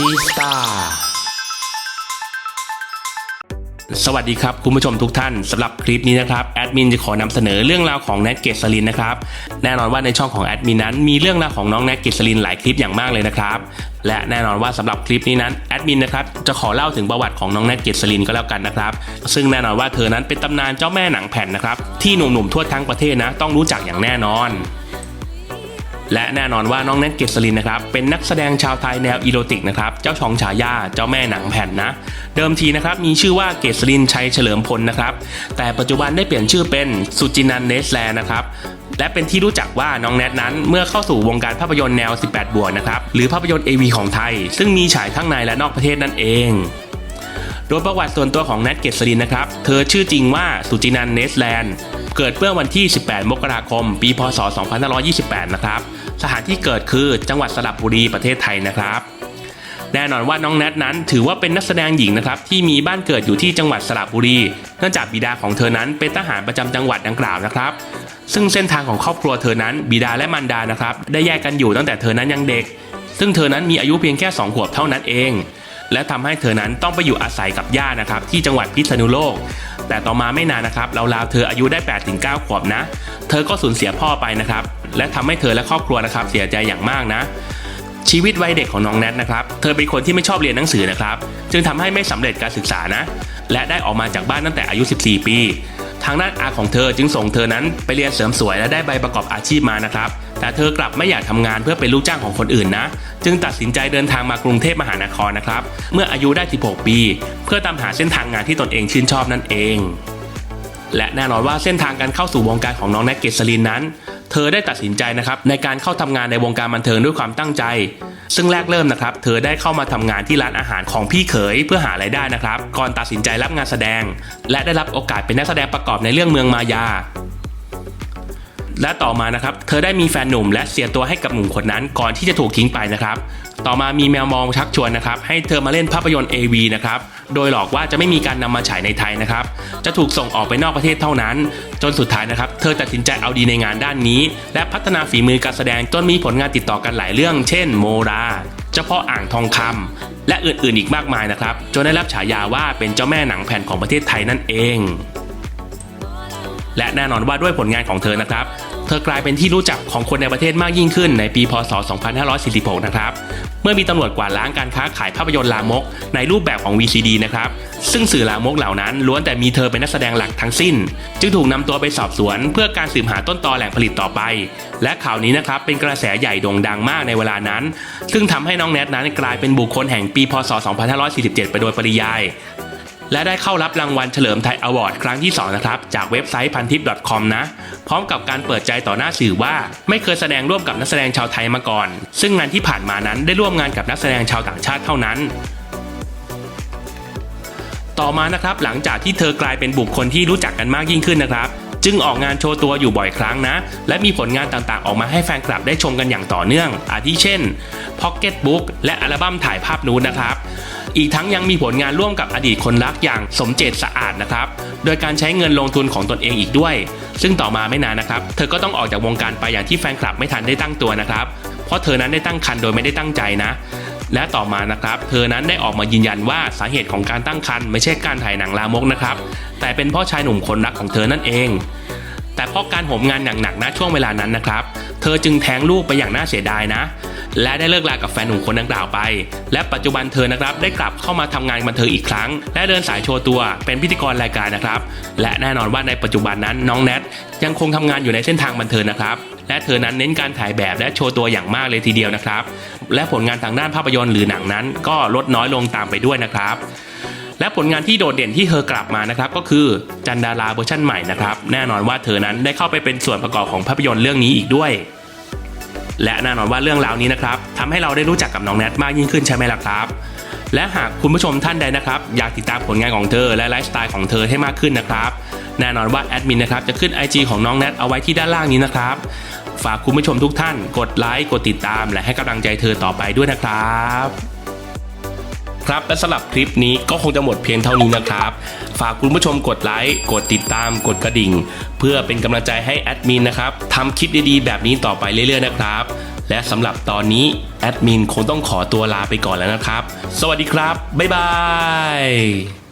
จีสตาสวัสดีครับ คุณผู้ชมทุกท่านสำหรับคลิปนี้นะครับแอดมินจะขอนำเสนอเรื่องราวของแนทเกษลินนะครับแน่นอนว่าในช่องของแอดมินนั้นมีเรื่องราวของน้องแนทเกษลินหลายคลิปอย่างมากเลยนะครับและแน่นอนว่าสำหรับคลิปนี้นั้นแอดมินนะครับจะขอเล่าถึงประวัติของน้องแนทเกษลินก็แล้วกันนะครับ ซึ่งแน่นอนว่าเธอนั้นเป็นตำนานเจ้าแม่หนังแผ่นนะครับที่หนุ่มๆทั่วทั้งประเทศนะต้องรู้จักอย่างแน่นอน และแน่นอนว่าน้องแนทเกษรินนะครับเป็นนักแสดงชาวไทยแนวอีโรติกนะครับเจ้าชองฉายาเจ้าแม่หนังแผ่นนะ เดิมทีนะครับมีชื่อว่าเกษรินชัยเฉลิมพลนะครับแต่ปัจจุบันได้เปลี่ยนชื่อเป็นสุจินันเนสแลนะครับและเป็นที่รู้จักว่าน้องแนทนั้นเมื่อเข้าสู่วงการภาพยนตร์แนว 18 บวกนะครับหรือภาพยนตร์ AV ของไทย ซึ่งมีฉายทั้งในและนอกประเทศนั่นเองโดยประวัติส่วนตัวของแนทเกษรินนะครับ เธอชื่อจริงว่าสุจินันเนสแลนด์ เกิดเมื่อวันที่ 18 มกราคม ปี พศ 2528 นะครับ สถานที่เกิดคือจังหวัดสระบุรีประเทศไทยนะครับ แน่นอนว่าน้องแนทนั้นถือว่าเป็นนักแสดงหญิงนะครับที่มีบ้านเกิดอยู่ที่จังหวัดสระบุรี เนื่องจากบิดาของเธอนั้นเป็นทหารประจำจังหวัดดังกล่าวนะครับ ซึ่งเส้นทางของครอบครัวเธอนั้นบิดาและมารดานะครับได้แยกกันอยู่ตั้งแต่เธอนั้นยังเด็ก ซึ่งเธอนั้นมีอายุเพียงแค่2ขวบเท่านั้นเอง และทำให้เธอนั้นต้องไปอยู่อาศัยกับย่านะครับที่จังหวัดพิษณุโลก แต่ต่อมาไม่นานนะครับราวๆเธออายุได้8ปถึงเขวบนะ เธอก็สูญเสียพ่อไปนะครับ และทำให้เธอและครอบครัวนะครับเสียใจอย่างมากนะ ชีวิตวัยเด็กของน้องแนทนะครับ เธอเป็นคนที่ไม่ชอบเรียนหนังสือนะครับ จึงทำให้ไม่สำเร็จการศึกษานะ และได้ออกมาจากบ้านตั้งแต่อายุ 14 ปี ทางด้านอาของเธอจึงส่งเธอนั้นไปเรียนเสริมสวยและได้ใบประกอบอาชีพมานะครับ แต่เธอกลับไม่อยากทำงานเพื่อเป็นลูกจ้างของคนอื่นนะ จึงตัดสินใจเดินทางมากรุงเทพมหานครนะครับ เมื่ออายุได้ 16 ปี เพื่อตามหาเส้นทางงานที่ตนเองชื่นชอบนั่นเอง และแน่นอนว่าเส้นทางการเข้าสู่วงการของน้องแนกเกษรินนั้น เธอได้ตัดสินใจนะครับในการเข้าทำงานในวงการบันเทิงด้วยความตั้งใจ ซึ่งแรกเริ่มนะครับ เธอได้เข้ามาทำงานที่ร้านอาหารของพี่เขยเพื่อหารายได้นะครับ ก่อนตัดสินใจรับงานแสดง และได้รับโอกาสเป็นนักแสดงประกอบในเรื่องเมืองมายา และต่อมานะครับ เธอได้มีแฟนหนุ่มและเสียตัวให้กับหนุ่มคนนั้นก่อนที่จะถูกทิ้งไปนะครับ ต่อมามีแมวมองชักชวนนะครับให้เธอมาเล่นภาพยนตร์ AV นะครับ โดยหลอกว่าจะไม่มีการนำมาฉายในไทยนะครับ จะถูกส่งออกไปนอกประเทศเท่านั้น จนสุดท้ายนะครับ เธอตัดสินใจเอาดีในงานด้านนี้ และพัฒนาฝีมือการแสดงจนมีผลงานติดต่อกันหลายเรื่อง เช่น โมราเฉพาะอ่างทองคำและอื่นๆอีกมากมายนะครับ จนได้รับฉายาว่าเป็นเจ้าแม่หนังแผ่นของประเทศไทยนั่นเองและแน่นอนว่าด้วยผลงานของเธอนะครับ เธอกลายเป็นที่รู้จักของคนในประเทศมากยิ่งขึ้นในปีพศ 2546 นะครับ เมื่อมีตำรวจกวาดล้างการค้าขายภาพยนตร์ลามก ในรูปแบบของ VCD นะครับ ซึ่งสื่อลามกเหล่านั้นล้วนแต่มีเธอเป็นนักแสดงหลักทั้งสิ้น จึงถูกนำตัวไปสอบสวน เพื่อการสืบหาต้นตอแหล่งผลิตต่อไป และข่าวนี้นะครับเป็นกระแสใหญ่โด่งดังมากในเวลานั้น ซึ่งทำให้น้องแนทนั้นกลายเป็นบุคคลแห่งปีพศ 2547 ไปโดยปริยาย และได้เข้ารับรางวัลเฉลิมไทยอวอร์ดครั้งที่ 2 นะครับ จากเว็บไซต์พันทิป .com นะ พร้อมกับการเปิดใจต่อหน้าสื่อว่า ไม่เคยแสดงร่วมกับนักแสดงชาวไทยมาก่อน ซึ่งงานที่ผ่านมานั้นได้ร่วมงานกับนักแสดงชาวต่างชาติเท่านั้นต่อมานะครับหลังจากที่เธอกลายเป็นบุคคลที่รู้จักกันมากยิ่งขึ้นนะครับ จึงออกงานโชว์ตัวอยู่บ่อยครั้งนะ และมีผลงานต่างๆ ออกมาให้แฟนคลับได้ชมกันอย่างต่อเนื่อง อาทิเช่น Pocket Book และอัลบั้มถ่ายภาพนูดนะครับอีกทั้งยังมีผลงานร่วมกับอดีตคนรักอย่างสมเจตสะอาดนะครับ โดยการใช้เงินลงทุนของตนเองอีกด้วย ซึ่งต่อมาไม่นานนะครับ เธอก็ต้องออกจากวงการไปอย่างที่แฟนคลับไม่ทันได้ตั้งตัวนะครับ เพราะเธอนั้นได้ตั้งครรภ์โดยไม่ได้ตั้งใจนะ และต่อมานะครับ เธอนั้นได้ออกมายืนยันว่าสาเหตุของการตั้งครรภ์ไม่ใช่การถ่ายหนังลามกนะครับ แต่เป็นเพราะชายหนุ่มคนรักของเธอนั่นเอง แต่เพราะการโหมงานอย่างหนักนะช่วงเวลานั้นนะครับ เธอจึงแท้งลูกไปอย่างน่าเสียดายนะ และได้เลิกลากับแฟนหนุ่มคนดังกล่าวไป และปัจจุบันเธอนะครับได้กลับเข้ามาทำงานบันเทิงอีกครั้ง และเดินสายโชว์ตัวเป็นพิธีกรรายการนะครับ และแน่นอนว่าในปัจจุบันนั้นน้องแนทยังคงทำงานอยู่ในเส้นทางบันเทิงนะครับและเธอนั้นเน้นการถ่ายแบบและโชว์ตัวอย่างมากเลยทีเดียวนะครับ และผลงานทางด้านภาพยนตร์หรือหนังนั้น ก็ลดน้อยลงตามไปด้วยนะครับ และผลงานที่โดดเด่นที่เธอกลับมานะครับก็คือจันดาราเวอร์ชันใหม่นะครับแน่นอนว่าเธอนั้นได้เข้าไปเป็นส่วนประกอบของภาพยนตร์เรื่องนี้อีกด้วย และแน่นอนว่าเรื่องราวนี้นะครับทำให้เราได้รู้จักกับน้องแนทมากยิ่งขึ้นใช่ไหมล่ะครับและหากคุณผู้ชมท่านใดนะครับ อยากติดตามผลงานของเธอและไลฟ์สไตล์ของเธอให้มากขึ้นนะครับแน่นอนว่าแอดมินนะครับจะขึ้น IG ของน้องแนทเอาไว้ที่ด้านล่างนี้นะครับ ฝากคุณผู้ชมทุกท่าน กดไลค์กดติดตาม และให้กำลังใจเธอต่อไปด้วยนะครับ ครับ และสำหรับคลิปนี้ก็คงจะหมดเพียงเท่านี้นะครับ ฝากคุณผู้ชมกดไลค์ กดติดตาม กดกระดิ่ง เพื่อเป็นกำลังใจให้แอดมินนะครับทำคลิปดีๆ แบบนี้ต่อไปเรื่อยๆนะครับ และสำหรับตอนนี้แอดมินคงต้องขอตัวลาไปก่อนแล้วนะครับ สวัสดีครับ บ๊ายบาย